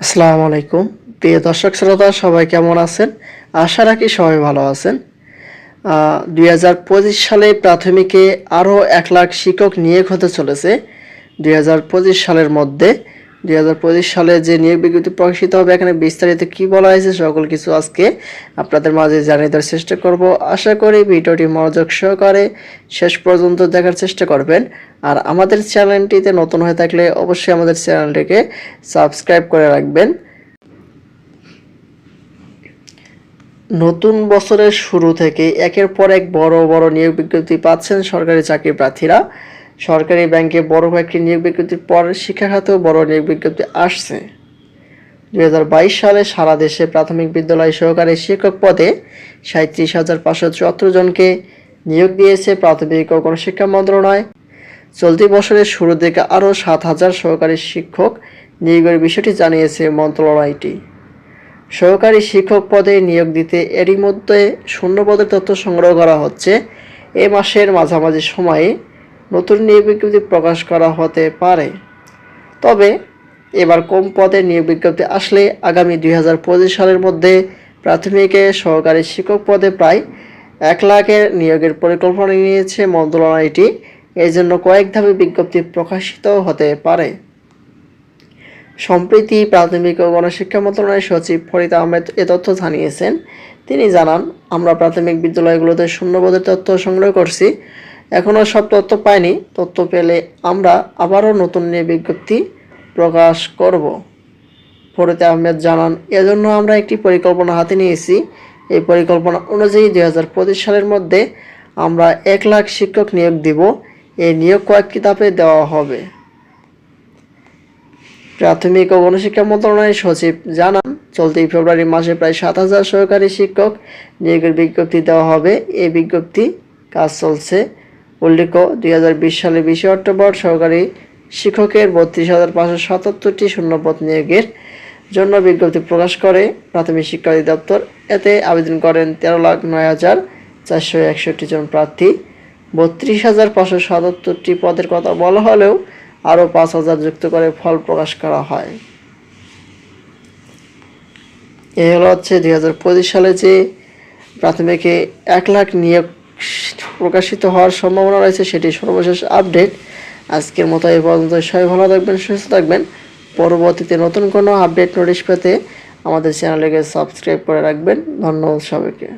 আসসালামু আলাইকুম। প্রিয় দর্শক শ্রোতা, সবাই কেমন আছেন? আশা রাখি সবাই ভালো আছেন। দুই হাজার পঁচিশ সালে প্রাথমিকে আরও এক লাখ শিক্ষক নিয়োগ হতে চলেছে। দুই হাজার পঁচিশ সালের মধ্যে দুই হাজার পঁচিশ সালে যে নিয়োগ বিজ্ঞপ্তি প্রকাশিত হবে, এখানে বিস্তারিত কি বলা হয়েছে সকল কিছু আজকে আপনাদের মাঝে জানিয়ে দেওয়ার চেষ্টা করব। আশা করি ভিডিওটি মনোযোগ সহকারে শেষ পর্যন্ত দেখার চেষ্টা করবেন। আর আমাদের চ্যানেলটিতে নতুন হয়ে থাকলে অবশ্যই আমাদের চ্যানেলটিকে সাবস্ক্রাইব করে রাখবেন। নতুন বছরের শুরু থেকে একের পর এক বড় বড় নিয়োগ বিজ্ঞপ্তি পাচ্ছেন সরকারি চাকরি প্রার্থীরা সরকারি ব্যাংকে বড় কয়েকটি নিয়োগ বিজ্ঞপ্তির পর শিক্ষা খাতেও বড় নিয়োগ বিজ্ঞপ্তি আসছে। দু হাজার বাইশ সালে সারা দেশে প্রাথমিক বিদ্যালয় সহকারী শিক্ষক পদে সাঁত্রিশ হাজার পাঁচশো চুয়াত্তর জনকে নিয়োগ দিয়েছে প্রাথমিক ও গণশিক্ষা মন্ত্রণালয়। চলতি বছরের শুরুর দিকে আরও সাত হাজার সহকারী শিক্ষক নিয়োগের বিষয়টি জানিয়েছে মন্ত্রণালয়টি। সহকারী শিক্ষক পদে নিয়োগ দিতে এরই মধ্যে শূন্য পদের তথ্য সংগ্রহ করা হচ্ছে। এ মাসের মাঝামাঝি সময়ে নতুন নিয়োগ বিজ্ঞপ্তি প্রকাশ করা হতে পারে। তবে, এবার কম পদে নিয়োগ বিজ্ঞপ্তি আসলে আগামী দুই হাজার পঁচিশ সালের মধ্যে প্রাথমিকে সহকারী শিক্ষক পদে প্রায় এক লাখের নিয়োগের পরিকল্পনা নিয়েছে মন্ত্রণালয়টি এই জন্য কয়েক ধাপে বিজ্ঞপ্তি প্রকাশিত হতে পারে। সম্প্রতি প্রাথমিক ও গণশিক্ষা মন্ত্রণালয়ের সচিব ফরিদ আহমেদ এ তথ্য জানিয়েছেন। তিনি জানান, আমরা প্রাথমিক বিদ্যালয়গুলোতে শূন্যপদের তথ্য সংগ্রহ করছি। এখনও সব তথ্য পাইনি। তথ্য পেলে আমরা আবারও নতুন নিয়ে বিজ্ঞপ্তি প্রকাশ করব। ফরিদ আহমেদ জানান, এজন্য আমরা একটি পরিকল্পনা হাতে নিয়েছি। এই পরিকল্পনা অনুযায়ী দুই হাজার পঁচিশ সালের মধ্যে আমরা এক লাখ শিক্ষক নিয়োগ দিব। এই নিয়োগ কয়েক কিতাবে দেওয়া হবে। প্রাথমিক ও গণশিক্ষা মন্ত্রণালয়ের সচিব জানান, চলতি ফেব্রুয়ারি মাসে প্রায় সাত হাজার সহকারী শিক্ষক নিয়োগের বিজ্ঞপ্তি দেওয়া হবে। এই বিজ্ঞপ্তি কাজ চলছে উল্লেখ্য, দুই হাজার বিশ সালে বিশে অক্টোবর সহকারী শিক্ষকের বত্রিশ হাজার পাঁচশো সাতাত্তরটি শূন্যপদ নিয়োগের জন্য বিজ্ঞপ্তি প্রকাশ করে। প্রাথমিক শিক্ষা অধিদপ্তর এতে আবেদন করেন তেরো লাখ নয় হাজার চারশো একষট্টি জন প্রার্থী। বত্রিশ হাজার পাঁচশো সাতাত্তরটি পদের কথা বলা হলেও আরও পাঁচ হাজার যুক্ত করে ফল প্রকাশ করা হয়। এ হলো হচ্ছে দুই হাজার পঁচিশ সালে যে প্রাথমিকে এক লাখ নিয়োগ প্রকাশিত হওয়ার সম্ভাবনা রয়েছে, সেটি সর্বশেষ আপডেট। আজকের মতো এই পর্যন্ত, সবাই ভালো থাকবেন, সুস্থ থাকবেন। পরবর্তীতে নতুন কোনো আপডেট, নোটিশ পেতে আমাদের চ্যানেলকে সাবস্ক্রাইব করে রাখবেন। ধন্যবাদ সবাইকে।